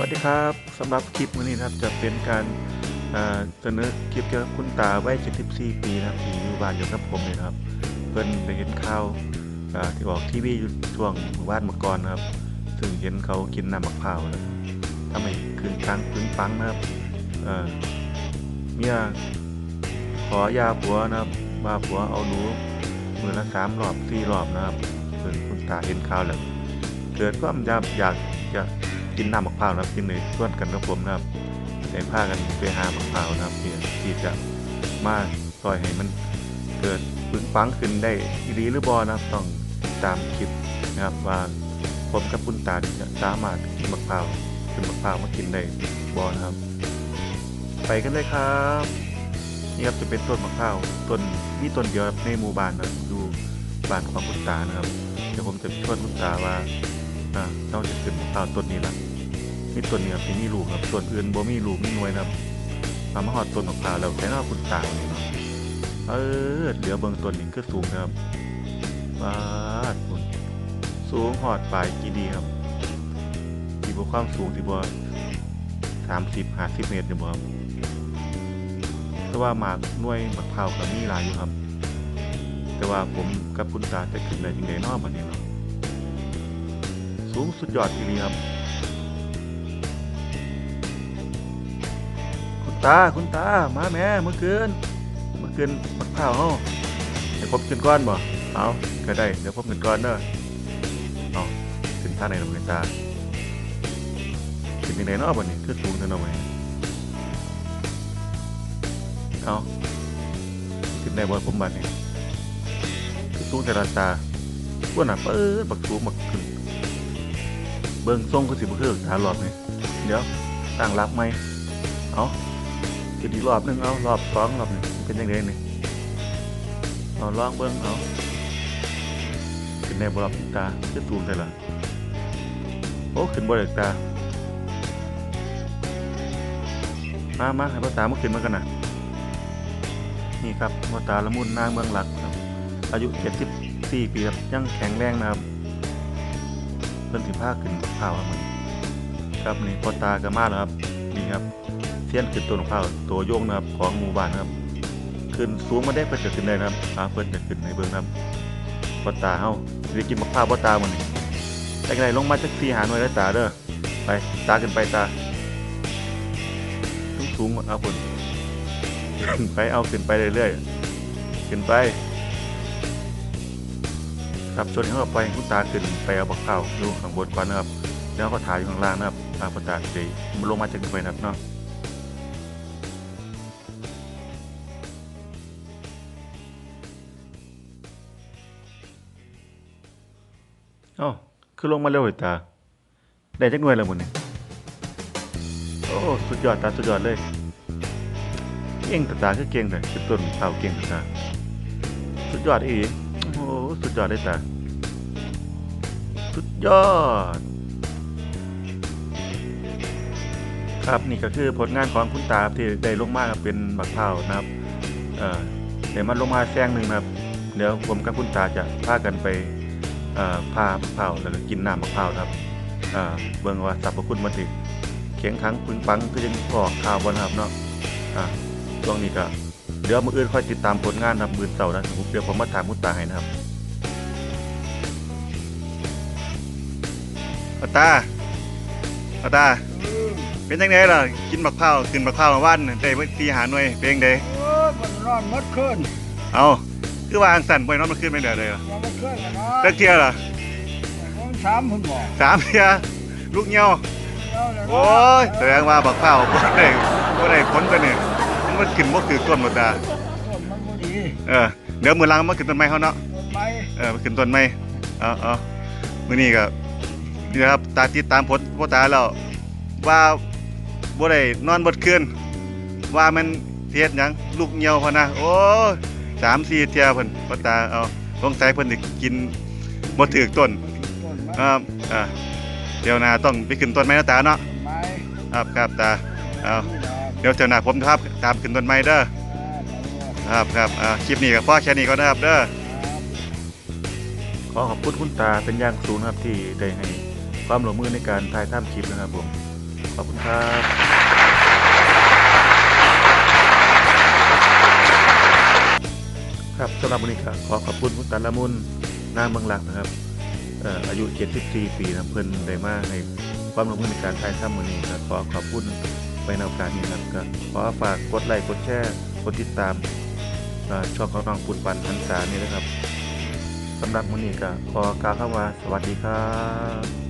วัสดีครับสำหรับคลิปวันนี้นะครับจะเป็นการเสนอคลิปเกี่ยวกับคุณตาวัย74 ปีนะครับที่อยู่บ้านอยู่กับผมเลยครับ เพิ่นไปเห็นข่าวที่ออกทีวีอยู่ช่วงหมู่บ้านเมื่อก่อนนะครับซึ่งเห็นเขากินน้ำมะพร้าวแล้วทำให้คืนค้างคืนฟังนะครับเอ่อเมียขอยาผัวนะครับว่าผัวเอาหนูมือละสามรอบสี่รอบนะครับเพิ่นคุณตาเห็นข่าวแล้วเกิดความอยากอยากจะกิ กินน้ำมะพร้าวนะครับกินเลยส่วนกันกับผมนะครับได้ากันไปหามะพร้าวนะครับเพื่อที่จะมาปล่อยให้มันเกิดปึงฟังขึ้นได้ดีหรือบอนะครับต้องตามคลิปนะครับว่าผมกับคุณตาจะสามารถกินมะพร้าวกินมะพร้าวมากินได้บอนะครับ ไปกันเลยครับนี่ครับจะเป็นต้นมะพร้าวต้นมีต้นเดียวในหมู่บ้านนะครับอยู่บ้านของคุณตานะครับเดี๋ยวผมจะชวนคุณตาว่า อ่าเราจะขึ้นมะพร้าต้นนี้ละนี่ต้นนี้ครับที่มีลูกครับต้นอื่นบ่มีลูกมีหน่วยนะครับมามาหอดต้นมะพร้าแล้วแต่น่าคุณตาเนี่ยเนาะเออเดี๋ยวเบิ่งต้นนี้ก็สูงครับว้าดคุณสูงหอดปลายกี่ดีครับที่บ่ความสูงที่บ่สามสิบห้าสิบเมตรเนี่ยบ่ครับแต่ว่าหมากหน่วยมะพร้าวก็มีหลายอยู่ครับ แต่ว่าผมกับคุณตาจะขึ้นได้ยังไงเนาะบัดนี้เนาะ สูงสุดยอดทีนี้ครับคุณตาคุณตามาแม่เมื่อคืนเมื่อคืนมักข้าวเฮาเดี๋ยวผมขึ้นก้อนบ่เอาก็ได้เดี๋ยวผมขึ้นก้อนเด้อเอาขึ้นท่าไหนล่ะคุณตาขึ้นยังไงเนาะบ่นี่คือสูงเท่านั้นไหมเอาขึ้นได้บ่ผมบัดนี่สูงแต่ละตาพวกน่ะเปิดบักสูงบักขึ้น เบิ่งทรงคือสิบ่คือฐานรอบนี่เดี๋ยวตั้งรับไหมเอาคือดีรอบหนึงเอารอบสองรอบนี่เป็นยังไงนี่เอาลองเบิ่งเอาขึ้นในบรอบตาคือตูมได้ล่ะโอ้ขึ้นบ่ได้ตามามาให้พ่อตามาขึ้นมากันนะนี่ครับพ่อตาละมุนนางเมืองหลักครับอายุ 74 ปีครับยังแข็งแรงนะครับ เพิ่นสิพาขึ้นข้าวครับมันครับนี่พอตาก็มาแล้วครับนี่ครับเสี้ยนขึ้นต้นข้าวตัวโยงนะครับของหมู่บ้านครับ ขึ้นสูงมาได้เพิ่นจะขึ้นได้นะครับอาเพิ่นจะขึ้นในเบิ่งครับพอตาเฮาสิกินมะพร้าวบ่ตามันนี่แต่ไงลงมาจัก4หาหน่วยแล้วตาเด้อไปตาขึ้นไปตาสูงสูงๆเอาพุ่นขึ้นไปเอาขึ้นไปเรื่อยๆขึ้นไป ครับชวนให้เราไปคุณตาขึ้นไปเอาบักเข้าวอยู่ข้างบนก่อนนะครับแล้วก็ถ่ายอยู่ข้างล่างนะครับตามประตาเดมันลงมาจากไปนะครับเนาะอ้าคือลงมาเร็วเหรอตา ได้จักหน่วยแล้วหมดนี่โอ้ สุดยอดตา สุดยอดเลย เก่งตาตาคือเก่งเลยคือต้นเต่าเก่งตา สุดยอดอีก อ้สุดยอดเลยตาสุดยอด ครับนี่ก็คือผลงานของคุณตาที่ได้ลงมาเป็นบักเผาวนะครับเดี๋ยวมันลงมาแซงหนึ่งนะครับ เดี๋ยวผมกับคุณตาจะพากันไปพาบักเผาวแล้วก็กินน้ำบักเผาวนะครับเอ่องว่าสรรพคุณมันสิเขียงขังปึงปังคือยังพอข่าวบนครับเนาะช่วงนี้ก็ เดี๋ยวมืออื่นค่อยติดตามผลงานนะครับมือเสาร์นะครับเดี๋ยวผมมาถามคุณตาให้นะครับปาตาปาตา เป็นยังไงล่ะ กินบักพร้าวกินบักพร้าวมาวันได้เมื่อทีหาหน่วยเป็นยังไงโอ้ยมันนอนหมดคืนเอาคือว่าอังสันไปนอนมาขึ้นไม่ได้เลยเหรอนอนหมดคืนแล้วเนาะเลิกเที่ยวเหรอผมสามคุณบอกสามเที่ยลูกเงี้ยวเอาแล้วเนาะโอ้ยแสดงว่าบักพร้าวบ่ได้บ่ได้ผลตัวนี้มัน มันขึ้นบ่คือต้นปาตาต้นมันบ่ดีเออเดี๋ยวมื้อหลังมาขึ้นต้นไม้เขาเนาะต้นไม้เออมาขึ้นต้นไม้เอาเอามื้อนี้ก็นี่นะครับตาติดตามผลพ่อตาแล้วว่าบ่ได้นอนเบิดคืนว่ามันเฮ็ดหยังลูกเหี่ยวพะนะโอ้ยสามสี่เที่ยเพิ่นพ่อตาเอาสงสัยเพิ่นสิกินบ่ถูกต้นต้นไม้ครับอ่าเดี๋ยวหน้าต้องไปขึ้นต้นไม้นะตาเนาะต้นไม้ครับครับตาเอานี่แหละ เดี๋ยวเจ้าหน้าผมครับ ตามขึ้นต้นไม้เด้อครับครับอ่าคลิปนี้ก็พ่อแค่นี้ก็นะครับเด้อขอขอบคุณคุณตาเป็นอย่างสูงนครับที่ได้ให้ความร่วมมือในการถ่ายทำคลิปนะครับผมขอบคุณครับครับสำหรับวันนี้ก็ขอขอบคุณคุณตาละมุนนามเมืองหลักนะครับเอ่ออายุ 74 ปีนะเพิ่นได้มาให้ความร่วมมือในการถ่ายทำมื้อนี้ก็ขอขอบคุณ ไปในโอกาสนี้ครับก็ขอฝากกดไลค์กดแชร์กดติดตามช่องของน้องปุ่นปันทันษานี่นะครับสำหรับมื้อนี้ก็ขอกล่าวคำว่าสวัสดีครับ